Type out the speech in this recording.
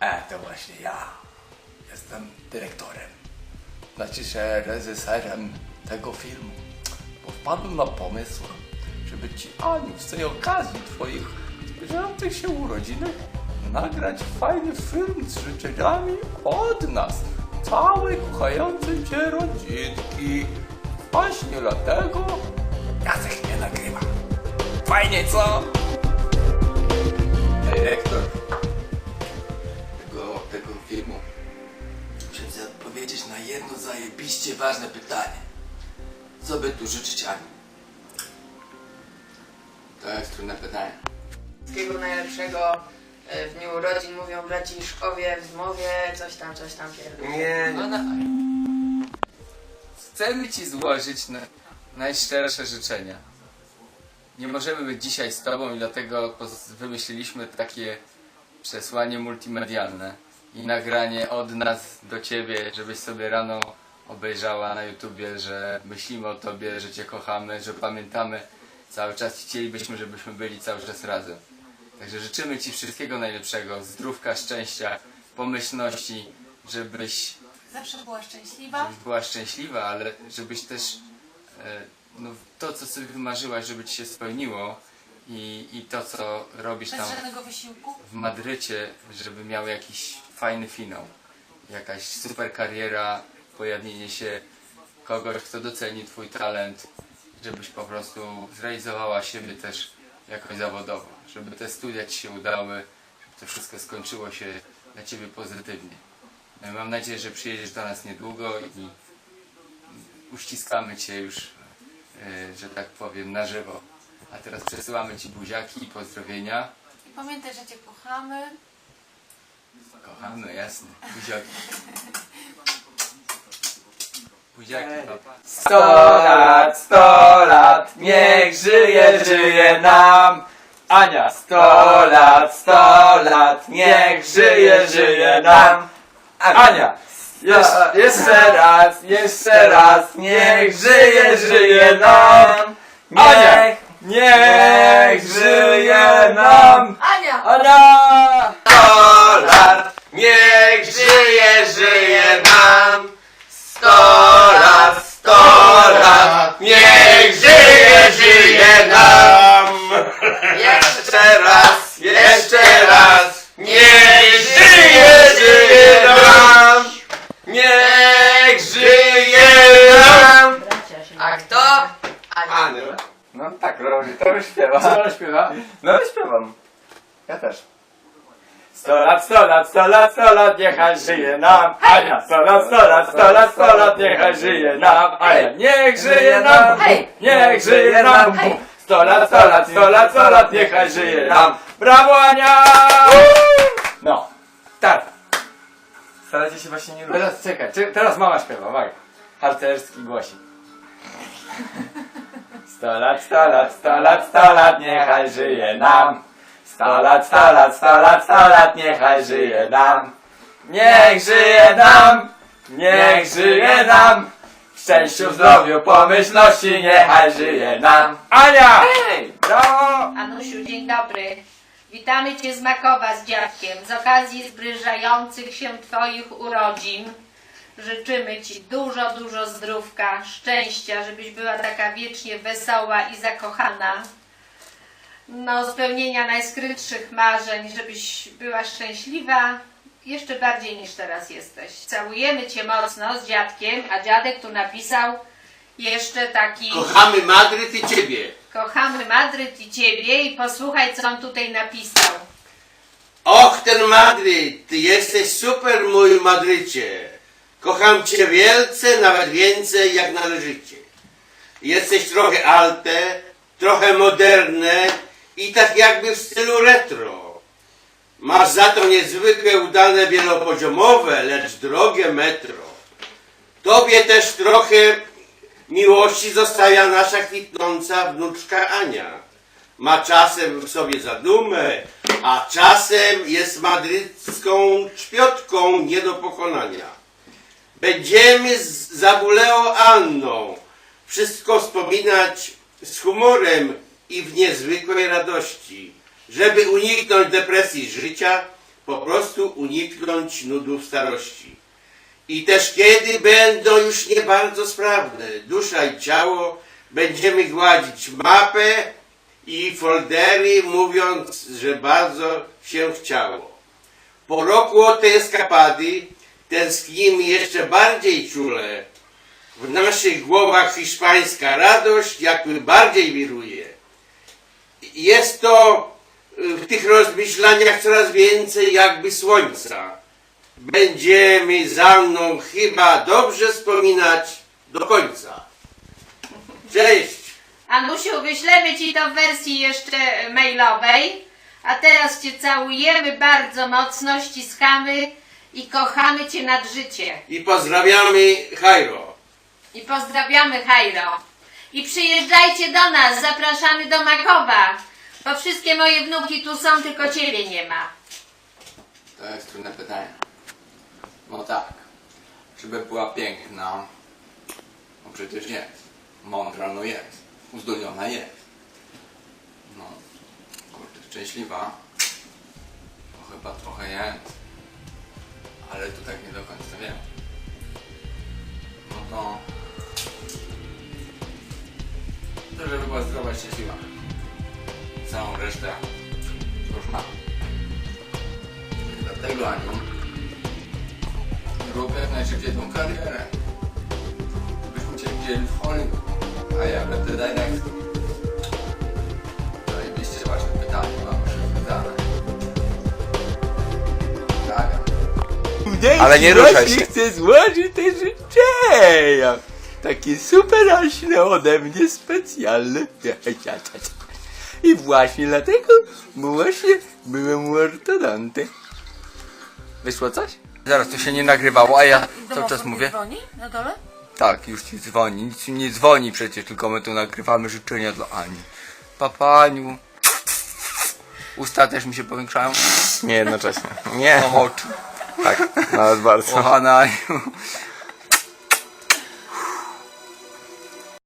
E, to właśnie ja. Jestem dyrektorem. Znaczy się reżyserem tego filmu. Bo wpadłem na pomysł, żeby ci Aniu z tej okazji twoich zbliżających się urodzin nagrać fajny film z życzeniami od nas. Całej kochającej cię rodzinki. Właśnie dlatego Jacek mnie nagrywa. Fajnie, co? Dyrektor filmu. Muszę ci odpowiedzieć na jedno zajebiście ważne pytanie. Co by tu życzyć Ani? To jest trudne pytanie. Wszystkiego najlepszego e, w dniu urodzin mówią braciszkowie w zmowie, coś tam, coś tam pierdolę. Nie, No, no. Chcemy ci złożyć na, najszczersze życzenia. Nie możemy być dzisiaj z tobą i dlatego poz- wymyśliliśmy takie przesłanie multimedialne i nagranie od nas do ciebie, żebyś sobie rano obejrzała na YouTubie, że myślimy o tobie, że cię kochamy, że pamiętamy cały czas i chcielibyśmy, żebyśmy byli cały czas razem. Także życzymy ci wszystkiego najlepszego, zdrówka, szczęścia, pomyślności, żebyś Zawsze była szczęśliwa. żebyś była szczęśliwa, ale żebyś też e, no, to, co sobie wymarzyłaś, żeby ci się spełniło i, i to, co robisz Bez tam w Madrycie, żeby miał jakiś fajny finał. Jakaś super kariera, pojawienie się kogoś, kto doceni twój talent, żebyś po prostu zrealizowała siebie też jakoś zawodowo, żeby te studia ci się udały, żeby to wszystko skończyło się dla ciebie pozytywnie. No Mam nadzieję, że przyjedziesz do nas niedługo i uściskamy cię już, e, że tak powiem, na żywo. A teraz przesyłamy ci buziaki i pozdrowienia. I pamiętaj, że Cię kochamy. Kochamy, jasne. Buziaki. Buziaki, papa. Sto lat, sto lat, niech żyje, żyje nam. Ania, sto lat, sto lat, niech żyje, żyje nam. Ania, jeszcze, jeszcze raz, jeszcze raz, niech żyje, żyje nam. Ania, niech żyje nam. Ania! Ania! Robi, to już śpiewa. Co on śpiewa? No śpiewam. Ja też. Sto lat, sto lat, sto lat, sto lat, niechaj żyje nam. Ania, sto lat, sto lat, sto lat, sto lat, niechaj żyje nam. Ania, niech żyje nam. Hej! Niech żyje nam. Hej! Sto lat, sto lat, sto lat, sto lat, niechaj żyje nam. Brawo Ania! No, tak. Staracie się właśnie nie lubić. Teraz czekaj, czy- teraz mama śpiewa, uwaga. Harcerski głosik. Sto lat, sto lat, sto lat, sto lat, niechaj żyje nam. Sto lat, sto lat, sto lat, sto lat, niechaj żyje nam. Niech żyje nam, niech żyje nam. W szczęściu, zdrowiu, pomyślności, niechaj żyje nam. Ania! Hej! Brawo! Anusiu, dzień dobry. Witamy Cię z Makowa z dziadkiem. Z okazji zbliżających się Twoich urodzin życzymy Ci dużo, dużo zdrówka, szczęścia, żebyś była taka wiecznie wesoła i zakochana. No, spełnienia najskrytszych marzeń, żebyś była szczęśliwa jeszcze bardziej niż teraz jesteś. Całujemy Cię mocno z dziadkiem, a dziadek tu napisał jeszcze taki... Kochamy Madryt i Ciebie. Kochamy Madryt i Ciebie i posłuchaj, co on tutaj napisał. Och, ten Madryt, Ty jesteś super, mój Madrycie. Kocham Cię wielce, nawet więcej jak należycie. Jesteś trochę alte, trochę moderne i tak jakby w stylu retro. Masz za to niezwykle udane wielopoziomowe, lecz drogie metro. Tobie też trochę miłości zostawia nasza kwitnąca wnuczka Ania. Ma czasem w sobie zadumę, a czasem jest madrycką czpiotką nie do pokonania. Będziemy z Zabuleo Anną wszystko wspominać z humorem i w niezwykłej radości, żeby uniknąć depresji życia, po prostu uniknąć nudów starości. I też kiedy będą już nie bardzo sprawne, dusza i ciało, będziemy gładzić mapę i foldery, mówiąc, że bardzo się chciało. Po roku od tej eskapady tęsknimy jeszcze bardziej czule. W naszych głowach hiszpańska radość jakby bardziej wiruje. Jest to y, w tych rozmyślaniach coraz więcej jakby słońca. Będziemy za mną chyba dobrze wspominać do końca. Cześć! Anusiu, wyślemy Ci to w wersji jeszcze mailowej. A teraz Cię całujemy bardzo mocno, ściskamy i kochamy Cię nad życie. I pozdrawiamy Jairo. I pozdrawiamy Hajro. I przyjeżdżajcie do nas, zapraszamy do Makowa. Bo wszystkie moje wnuki tu są, tylko Ciebie nie ma. To jest trudne pytanie. No tak. Żeby była piękna, no przecież jest. Mądra, no jest. Uzdolniona jest. No, kurde, szczęśliwa. To chyba trochę jest. Ale to tak nie do końca wiem. No to... To żeby była zdrowa szczęśliwa. Całą resztę już mam. Dlatego Aniu, rób jak najszybciej tą karierę. Byśmy cię wzięli w Hollywood, a ja będę dyrektor. Ale nie ruszaj się. chcę złożyć te życzenia. Takie superaśne ode mnie specjalne. I właśnie dlatego, bo właśnie byłem u ortodonty. Wyszło coś? Zaraz, to się nie nagrywało, a ja cały czas mówię. dzwoni na dole? Tak, już ci dzwoni. Nic ci nie dzwoni przecież, tylko my tu nagrywamy życzenia dla Ani. Papaniu. Usta też mi się powiększają. Nie jednocześnie. Nie. Oczy. Tak, nawet bardzo. Kochana Aniu.